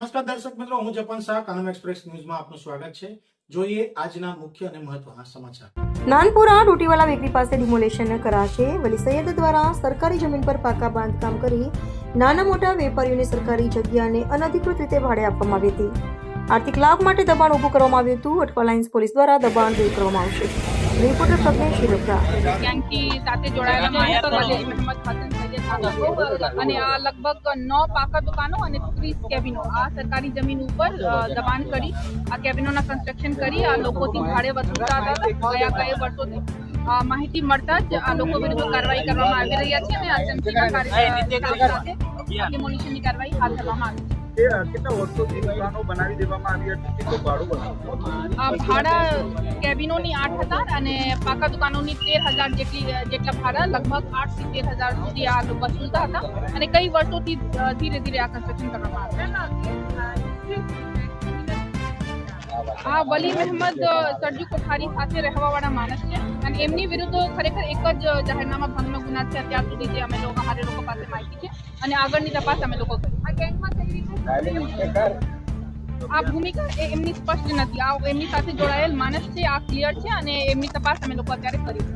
નમસ્કાર દર્શક મિત્રો હું જપન શાહ કાનમ એક્સપ્રેસ ન્યૂઝમાં આપનું સ્વાગત છે. જોઈએ આજના મુખ્ય અને મહત્વના સમાચાર. નાનપુરા ડુટીવાલા વેકરી પાસે ડિમોલેશન કરાશે. વલી સૈયદ દ્વારા સરકારી જમીન પર પાકા બાંધકામ કરી નાના મોટા વેપારીઓને સરકારી જગ્યાને અનધિકૃત રીતે ભાડે આપવામાં આવી હતી. આર્થિક લાભ માટે દબાણ ઊભું કરવામાં આવ્યું હતું. અઠવા લાઇન્સ પોલીસ દ્વારા દબાણ દૂર કરવામાં આવશે. રિપોર્ટર પ્રજ્ઞેશ શ્રીલકા સાથે જોડાયેલા અને આ લગભગ નવ પાકા દુકાનો અને ત્રીસ કેબિનો. આ સરકારી જમીન ઉપર દબાણ કરી આ કેબિનોના કન્સ્ટ્રક્શન કરી આ લોકોથી ભાડે વસૂલતા હતા ગયા કયા વર્ષોથી. માહિતી મળતા જ આ લોકો વિરુદ્ધ કાર્યવાહી કરવામાં આવી રહ્યા છે અને એસએમસીના કાર્ય સાથે ડિમોલિશનની કાર્યવાહી હાથ ધરવામાં આવી છે. કેટલા વર્ષોથી દુકાનો બનાવી દેવામાં આવી હતી? કેટલું ભાડું આ ભાડા કેબિનોની આઠ હજાર અને પાકા દુકાનોની તેર હજાર જેટલી જેટલા ભાડા લગભગ આઠથી તેર હજાર સુધી આ લોકો વસૂલતા હતા. અને કઈ વર્ષોથી ધીરે ધીરે આ કન્સ્ટ્રક્શન કરવામાં આવે આ વલી મહેમદ સરજુ કોઠારી સાથે રહેવાવાળા માણસ છે. અને એમની વિરુદ્ધ ખરેખર એક જ જાહેરનામા ભંગનો ગુના છે અત્યાર સુધી જે અમે લોકો, હારે લોકો પાસે માહિતી છે. અને આગળની તપાસ અમે લોકો કરી. આ ગેંગમાં કઈ રીતે? આ ભૂમિકા એ એમની સ્પષ્ટ નથી. આ એમની સાથે જોડાયેલ માણસ છે, આ ક્લિયર છે અને એમની તપાસ અમે લોકો અત્યારે કરી